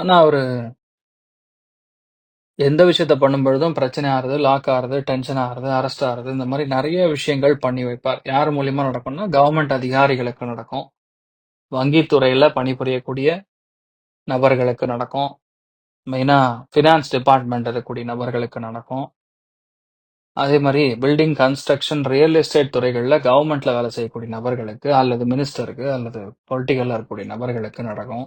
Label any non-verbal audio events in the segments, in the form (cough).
ஆனால் அவர் எந்த விஷயத்த பண்ணும்பொழுதும் பிரச்சனை ஆறுது லாக் ஆறுது டென்ஷன் ஆறுது அரெஸ்ட் ஆறுது இந்த மாதிரி நிறைய விஷயங்கள் பண்ணி வைப்பார். யார் மூலியமா நடக்கும்னா கவர்மெண்ட் அதிகாரிகளுக்கு நடக்கும். வங்கித்துறையில பணிபுரியக்கூடிய நபர்களுக்கு நடக்கும். மெயினா ஃபினான்ஸ் டிபார்ட்மெண்ட் இருக்கக்கூடிய நபர்களுக்கு நடக்கும். அதே மாதிரி பில்டிங் கன்ஸ்ட்ரக்ஷன் ரியல் எஸ்டேட் துறைகளில் கவர்மெண்ட்ல வேலை செய்யக்கூடிய நபர்களுக்கு அல்லது மினிஸ்டருக்கு அல்லது பொலிட்டிக்கல்ல இருக்கக்கூடிய நபர்களுக்கு நடக்கும்.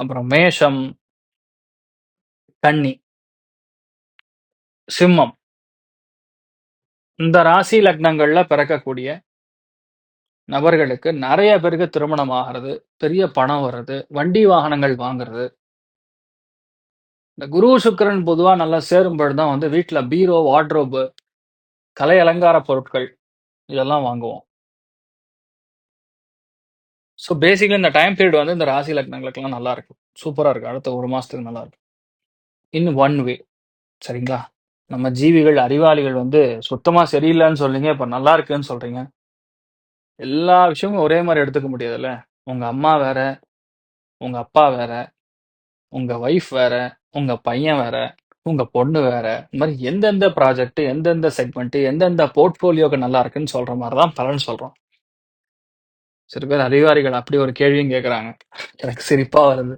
அப்புறம் மேஷம் கன்னி சிம்மம். இந்த ராசி லக்னங்கள்ல பிறக்கக்கூடிய நபர்களுக்கு நிறைய பேருக்கு திருமணம் ஆகிறது பெரிய பணம் வர்றது வண்டி வாகனங்கள் வாங்குறது. இந்த குரு சுக்கிரன் பொதுவாக நல்லா சேரும்பொழுது தான் வந்து வீட்டில் பீரோ வார்ட்ரோபு கலை அலங்கார பொருட்கள் இதெல்லாம் வாங்குவோம். ஸோ பேசிக்கலி இந்த டைம் பீரியட் வந்து இந்த ராசி லக்னங்களுக்கெல்லாம் நல்லா இருக்கும். சூப்பராக இருக்கும். அடுத்த ஒரு மாதத்துக்கு நல்லா இருக்கும். இன் ஒன் வே சரிங்களா? நம்ம ஜீவிகள் அறிவாளிகள் வந்து சுத்தமாக சரியில்லைன்னு சொல்றீங்க இப்போ நல்லா இருக்குன்னு சொல்றீங்க. எல்லா விஷயமும் ஒரே மாதிரி எடுத்துக்க முடியாதுல்ல? உங்கள் அம்மா வேற உங்கள் அப்பா வேற உங்கள் ஒய்ஃப் வேற உங்கள் பையன் வேற உங்கள் பொண்ணு வேற இந்த மாதிரி எந்தெந்த ப்ராஜெக்ட் எந்தெந்த செக்மெண்ட் எந்தெந்த போர்ட்ஃபோலியோக்கு நல்லா இருக்குன்னு சொல்ற மாதிரி தான் பலன் சொல்கிறோம் சில பேர் அறிவாளிகள் அப்படி ஒரு கேள்வியும் கேட்குறாங்க எனக்கு சிரிப்பா வருது.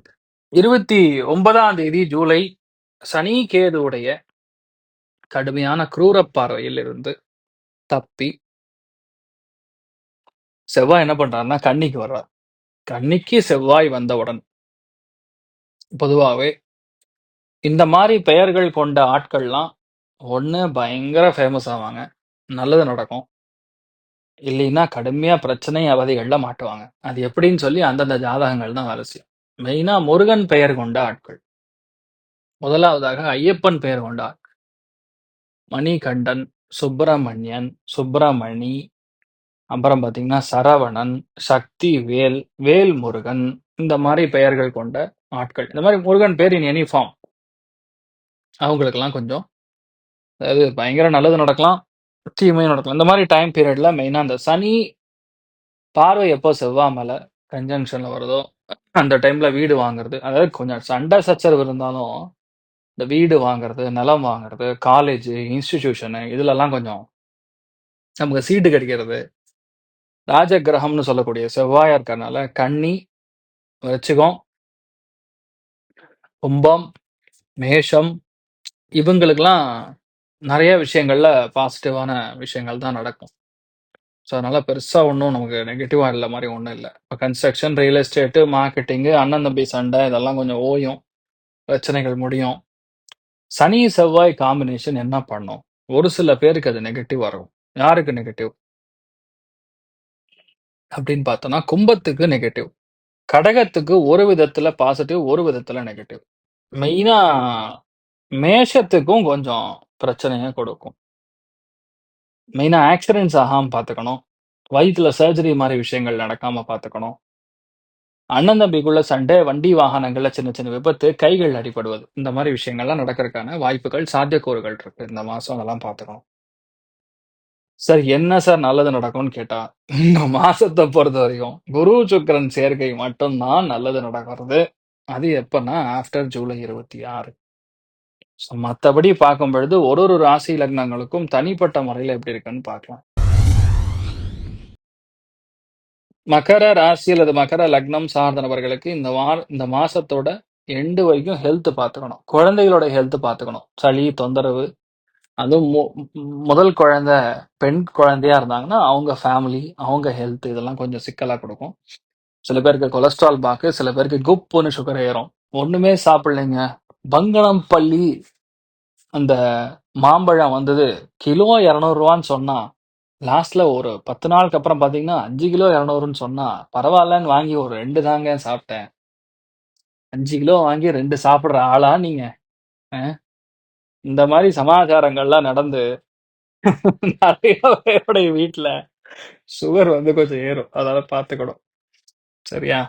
இருபத்தி ஒன்பதாம் தேதி ஜூலை சனி கேதுவுடைய கடுமையான குரூர பார்வையில் இருந்து தப்பி செவ்வாய் என்ன பண்றாருன்னா கன்னிக்கு வர்றார். கன்னிக்கு செவ்வாய் வந்தவுடன் பொதுவாகவே இந்த மாதிரி பெயர்கள் கொண்ட ஆட்கள்லாம் ஒண்ணு பயங்கர ஃபேமஸ் ஆவாங்க. நல்லது நடக்கும். இல்லைன்னா கடுமையா பிரச்சனை அவதிகள்ல மாட்டுவாங்க. அது எப்படின்னு சொல்லி அந்தந்த ஜாதகங்கள் தான் வேலை செய்யும் மெயினா முருகன் பெயர் கொண்ட ஆட்கள். முதலாவதாக ஐயப்பன் பெயர் கொண்ட ஆட்கள். மணிகண்டன் சுப்பிரமணியன் சுப்பிரமணி அப்புறம் பார்த்தீங்கன்னா சரவணன் சக்தி வேல் வேல் முருகன் இந்த மாதிரி பெயர்கள் கொண்ட ஆட்கள். இந்த மாதிரி முருகன் பேர் இன் எனி ஃபார்ம் அவங்களுக்கெல்லாம் கொஞ்சம் அதாவது பயங்கர நல்லது நடக்கலாம். தீமையும் நடக்கலாம் இந்த மாதிரி டைம் பீரியட்ல மெயினா அந்த சனி பார்வை எப்போ செவ்வாய் மேல கன்ஜங்ஷன்ல வருதோ அந்த டைம்ல வீடு வாங்குறது. அதாவது கொஞ்சம் சண்டை சச்சரவு இருந்தாலும் இந்த வீடு வாங்குறது நிலம் வாங்குறது காலேஜ் இன்ஸ்டிடியூஷனு இதுலலாம் கொஞ்சம் நமக்கு சீட்டு கிடைக்கிறது. ராஜ கிரகம்னு சொல்லக்கூடிய செவ்வாயா இருக்கறனால கன்னி விருச்சிகம் கும்பம் மேஷம் இவங்களுக்கெல்லாம் நிறைய விஷயங்கள்ல பாசிட்டிவான விஷயங்கள் தான் நடக்கும். ஸோ அதனால பெருசா ஒன்றும் நமக்கு நெகட்டிவா இல்லை மாதிரி ஒன்றும் இல்லை. இப்போ கன்ஸ்ட்ரக்ஷன் ரியல் எஸ்டேட்டு மார்க்கெட்டிங்கு அண்ணன் தம்பி சண்டை இதெல்லாம் கொஞ்சம் ஓயும். பிரச்சனைகள் முடியும். சனி செவ்வாய் காம்பினேஷன் என்ன பண்ணும்? ஒரு சில பேருக்கு அது நெகட்டிவ் வரும் யாருக்கு நெகட்டிவ் அப்படின்னு பார்த்தோம்னா கும்பத்துக்கு நெகட்டிவ் கடகத்துக்கு ஒரு விதத்துல பாசிட்டிவ் ஒரு விதத்துல நெகட்டிவ் மெயினா மேஷத்துக்கும் கொஞ்சம் பிரச்சனையை கொடுக்கும். மெயினா ஆக்சிடென்ட்ஸ் ஆகாம பார்த்துக்கணும். வயித்துல சர்ஜரி மாதிரி விஷயங்கள் நடக்காம பார்த்துக்கணும். அண்ணன் தம்பிக்குள்ள சண்டை வண்டி வாகனங்கள்ல சின்ன சின்ன விபத்து கைகள் அடிபடுவது இந்த மாதிரி விஷயங்கள்லாம் நடக்கிறதுக்கான வாய்ப்புகள் சாத்தியக்கூறுகள் இருக்கு. இந்த மாசம் அதெல்லாம் பார்த்துக்கணும். சார் என்ன சார் நல்லது நடக்கும்னு கேட்டா இந்த மாசத்தை பொறுத்த வரைக்கும் குரு சுக்கிரன் சேர்க்கை மட்டும்தான் நல்லது நடக்கிறது. அது எப்பன்னா ஆஃப்டர் ஜூலை இருபத்தி ஆறு. ஸோ மற்றபடி பார்க்கும் பொழுது ஒரு ஒரு ராசி லக்னங்களுக்கும் தனிப்பட்ட முறையில் எப்படி இருக்குன்னு பார்க்கலாம். மகர ராசி அல்லது மகர லக்னம் சார்ந்த நபர்களுக்கு இந்த வார இந்த மாசத்தோட எண்டு வரைக்கும் ஹெல்த் பார்த்துக்கணும். குழந்தைகளோட ஹெல்த் பார்த்துக்கணும். சளி தொந்தரவு அதுவும் மு- முதல் குழந்தை பெண் குழந்தையா இருந்தாங்கன்னா அவங்க ஃபேமிலி அவங்க ஹெல்த் இதெல்லாம் கொஞ்சம் சிக்கலா கொடுக்கும். சில பேருக்கு கொலஸ்ட்ரால் பாக்கு சில பேருக்கு குப்புன்னு சுகர் ஏறும். ஒண்ணுமே சாப்பிடலைங்க. பங்கனம்பள்ளி அந்த மாம்பழம் வந்தது கிலோ இரநூறுவான்னு சொன்னா லாஸ்ட்ல ஒரு பத்து நாளுக்கு அப்புறம் பாத்தீங்கன்னா அஞ்சு கிலோ இரநூறுன்னு சொன்னா பரவாயில்லன்னு வாங்கி ஒரு ரெண்டு தாங்க சாப்பிட்டேன். அஞ்சு கிலோ வாங்கி ரெண்டு சாப்பிடுற ஆளா நீங்க? அஹ்? இந்த மாதிரி சமாச்சாரங்கள்லாம் நடந்து (laughs) நிறைய பேருடைய வீட்டுல சுகர் வந்து கொஞ்சம் ஏறும். அதனால பார்த்துக்கணும். சரியா?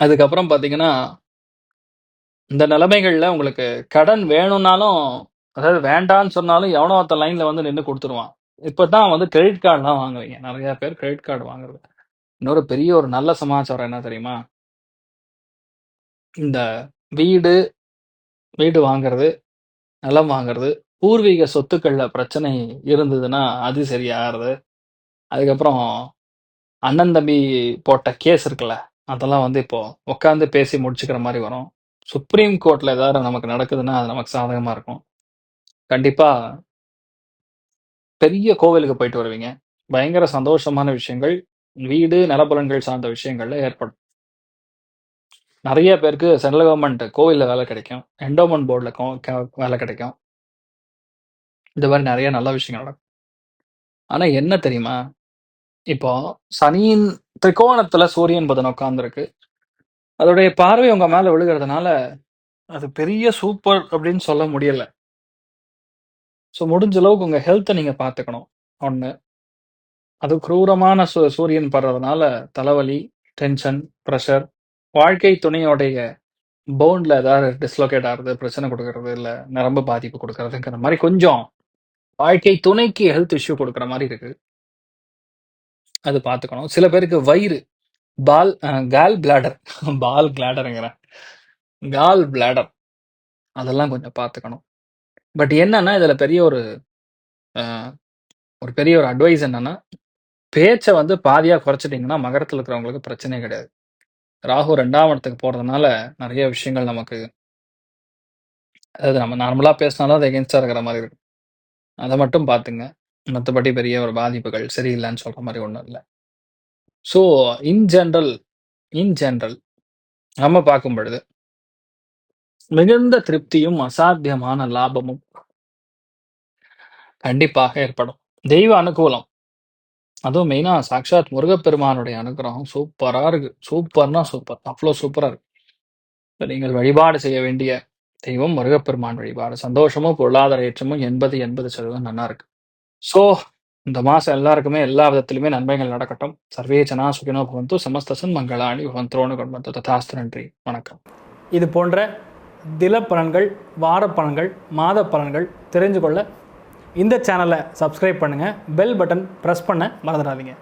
அதுக்கப்புறம் பாத்தீங்கன்னா இந்த நிலைமைகள்ல உங்களுக்கு கடன் வேணும்னாலும் அதாவது வேண்டான்னு சொன்னாலும் எவனோ ஒருத்த லைன்ல வந்து நின்று கொடுத்துருவான். இப்பதான் வந்து கிரெடிட் கார்டுலாம் வாங்குவீங்க நிறைய பேர் கிரெடிட் கார்டு வாங்குறது. இன்னொரு பெரிய ஒரு நல்ல சமாச்சாரம் என்ன தெரியுமா? இந்த வீடு வீடு வாங்குறது நிலம் வாங்குறது பூர்வீக சொத்துக்கள்ல பிரச்சனை இருந்ததுன்னா அது சரியாகிறது அதுக்கப்புறம் அண்ணன் தம்பி போட்ட கேஸ் இருக்குல்ல அதெல்லாம் வந்து இப்போ உட்காந்து பேசி முடிச்சுக்கிற மாதிரி வரும். சுப்ரீம் கோர்ட்ல ஏதாவது நமக்கு நடக்குதுன்னா அது நமக்கு சாதகமா இருக்கும். கண்டிப்பா பெரிய கோவிலுக்கு போயிட்டு வருவீங்க. பயங்கர சந்தோஷமான விஷயங்கள். வீடு நிலப்புலன்கள் சார்ந்த விஷயங்கள்ல ஏற்படும். நிறைய பேருக்கு சென்ட்ரல் கவர்மெண்ட் கோவில்ல வேலை கிடைக்கும். என்டோமெண்ட் போர்டில் வேலை கிடைக்கும். இந்த மாதிரி நிறைய நல்ல விஷயங்கள் நடக்கும். ஆனா என்ன தெரியுமா? இப்போ சனியின் திரிகோணத்துல சூரியன் புதன் உட்கார்ந்துருக்கு. அதோடைய பார்வை உங்க மேல விழுகிறதுனால அது பெரிய சூப்பர் அப்படின்னு சொல்ல முடியல. ஸோ முடிஞ்ச அளவுக்கு உங்க ஹெல்த்தை நீங்க பார்த்துக்கணும். ஒன்று அது குரூரமான சூ சூரியன் படுறதுனால தலைவலி டென்ஷன் ப்ரெஷர் வாழ்க்கை துணையோடைய பவுண்டில் ஏதாவது டிஸ்லோகேட் ஆகுறது பிரச்சனை கொடுக்கறது இல்லை நரம்பு பாதிப்பு கொடுக்கறதுங்கிற மாதிரி கொஞ்சம் வாழ்க்கை துணைக்கு ஹெல்த் இஷ்யூ கொடுக்குற மாதிரி இருக்கு. அது பார்த்துக்கணும். சில பேருக்கு வயிறு பால் கால் பிளாடர் பால் கிளாடருங்கிறேன் கால் பிளாடர் அதெல்லாம் கொஞ்சம் பார்த்துக்கணும். பட் என்னன்னா இதில் பெரிய ஒரு ஒரு பெரிய ஒரு அட்வைஸ் என்னன்னா பேச்சை வந்து பாதியாக குறைச்சிட்டிங்கன்னா மகரத்தில் இருக்கிறவங்களுக்கு பிரச்சனையே கிடையாது. ராகு ரெண்டாம் இடத்துக்கு போகிறதுனால நிறைய விஷயங்கள் நமக்கு அதாவது நம்ம நார்மலாக பேசினாலும் அது எகென்ஸ்டாக இருக்கிற மாதிரி இருக்கும். அதை மட்டும் பார்த்துங்க. மற்றபடி பெரிய ஒரு பாதிப்புகள் சரியில்லைன்னு சொல்கிற மாதிரி ஒன்றும் இல்லை. So in general in general நம்ம பார்க்கும் பொழுது மிகுந்த திருப்தியும் அசாத்தியமான லாபமும் கண்டிப்பாக ஏற்படும். தெய்வ அனுகூலம். அதுவும் மெயினா சாக்ஷாத் முருகப்பெருமானுடைய அனுகிரகம். சூப்பரா இருக்கு. சூப்பர்னா சூப்பர். அவ்வளோ சூப்பரா இருக்கு. இப்ப நீங்கள் வழிபாடு செய்ய வேண்டிய தெய்வம் முருகப்பெருமான் வழிபாடு. சந்தோஷமும் பொருளாதார ஏற்றமும் எண்பது எண்பது சதவீதம் நல்லா இருக்கு. ஸோ இந்த மாசம் எல்லாருக்குமே எல்லா விதத்திலுமே நன்மைகள் நடக்கட்டும். சர்வே ஜனா சுகினோ பவந்து சமஸ்தசன் மங்களாணி பவந்தோனு கொண்டு ததாஸ்து நன்றி. வணக்கம். இது போன்ற தில பலன்கள் வார பலன்கள் மாத பலன்கள் தெரிஞ்சு கொள்ள இந்த சேனலை சப்ஸ்கிரைப் பண்ணுங்கள் பெல் பட்டன் ப்ரெஸ் பண்ண மறந்துடாதீங்க.